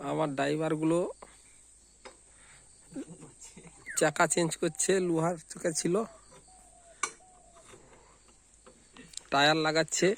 আমার ড্রাইভারগুলো চাকা চেঞ্জ করছে লোহার চাকা ছিল টায়ার লাগাচ্ছে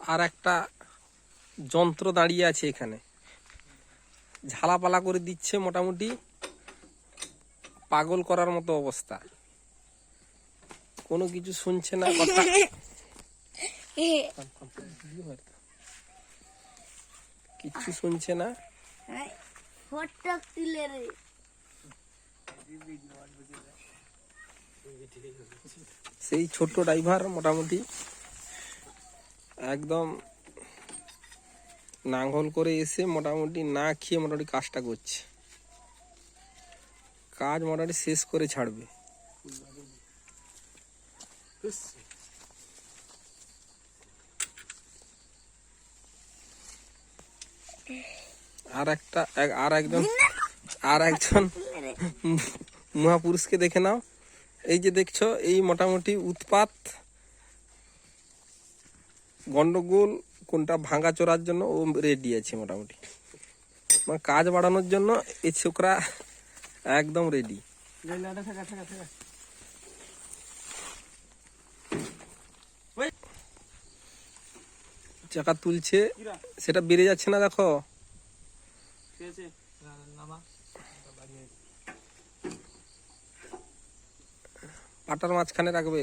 আর একটা যন্ত্র দাঁড়িয়ে আছে এখানে ঝালাপালা করে দিচ্ছে মোটামুটি পাগল করার মতো অবস্থা কোনো কিছু শুনছে না কথা কিচ্ছু শুনছে না? সেই ছোট ড্রাইভার মোটামুটি একদম নাঙ্গল করে এসে মোটামুটি না খেয়ে মোটামুটি কাজটা করছে। কাজ মোটামুটি শেষ করে ছাড়বে। আর একটা এক- আর একজন আর একজন মহাপুরুষকে দেখে নাও। এই যে দেখছ এই মোটামুটি উৎপাত গন্ডগোল কোনটা ভাঙা চোরার জন্য ও রেডি আছে মোটামুটি। মানে কাজ বাড়ানোর জন্য এই ছোকরা একদম রেডি চাকা তুলছে সেটা বেড়ে যাচ্ছে না দেখো। পাটার মাঝখানে রাখবে।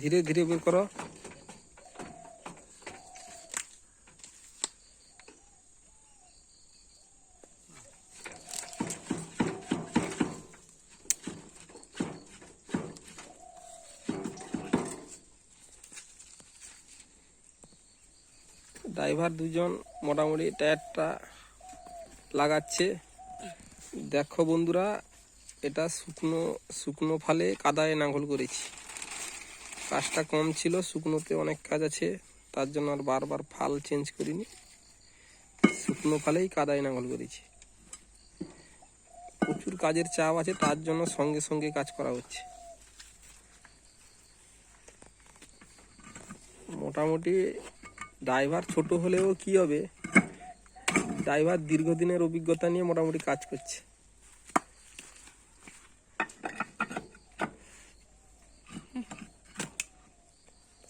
ধীরে ধীরে বের করো। ড্রাইভার দুজন মোটামুটি টায়ারটা লাগাচ্ছে। দেখো বন্ধুরা এটা শুকনো শুকনো ফালে কাদায় নাঙ্গল করেছি। কাজটা কম ছিল, শুকনোতে অনেক কাজ আছে, তার জন্য আর বারবার ফাল চেঞ্জ করিনি। শুকনো ফালেই কাদায় নাঙ্গল করেছি। প্রচুর কাজের চাপ আছে, তার জন্য সঙ্গে সঙ্গে কাজ করা হচ্ছে। মোটামুটি ড্রাইভার ছোট হলেও কি হবে? ড্রাইভার দীর্ঘদিনের অভিজ্ঞতা নিয়ে মোটামুটি কাজ করছে।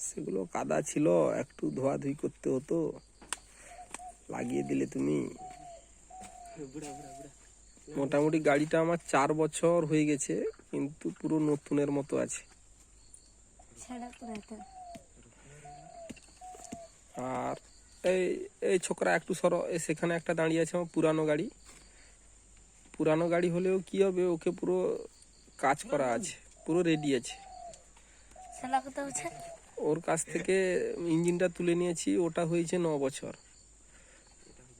সেগুলো কাদা ছিল একটু ধোয়াধুয়ি করতে হতো। লাগিয়ে দিলে তুমি। মোটামুটি গাড়িটা আমার চার বছর হয়ে গেছে কিন্তু পুরো নতুনের মতো আছে। আর এই এই ছোকরা একটু সরো সেখানে একটা দাঁড়িয়ে আছে আমার পুরানো গাড়ি। পুরানো গাড়ি হলেও কি হবে ওকে পুরো কাজ করা আছে পুরো রেডি আছে। ওর কাছ থেকে ইঞ্জিনটা তুলে নিয়েছি, ওটা হয়েছে ন বছর।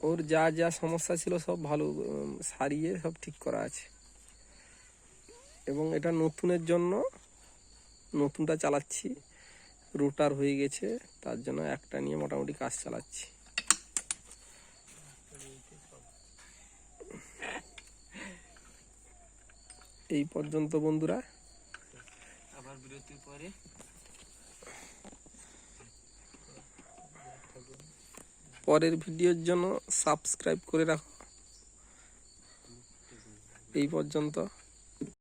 ওর যা যা সমস্যা ছিল সব ভালো সারিয়ে সব ঠিক করা আছে। এবং এটা নতুনের জন্য নতুনটা চালাচ্ছি। রোটার হয়ে গেছে, তার জন্য একটা নিয়ে মোটামুটি কাজ চালাচ্ছি। এই পর্যন্ত বন্ধুরা। আবার বিরতির পরে পরের ভিডিওর জন্য সাবস্ক্রাইব করে রাখো। এই পর্যন্ত।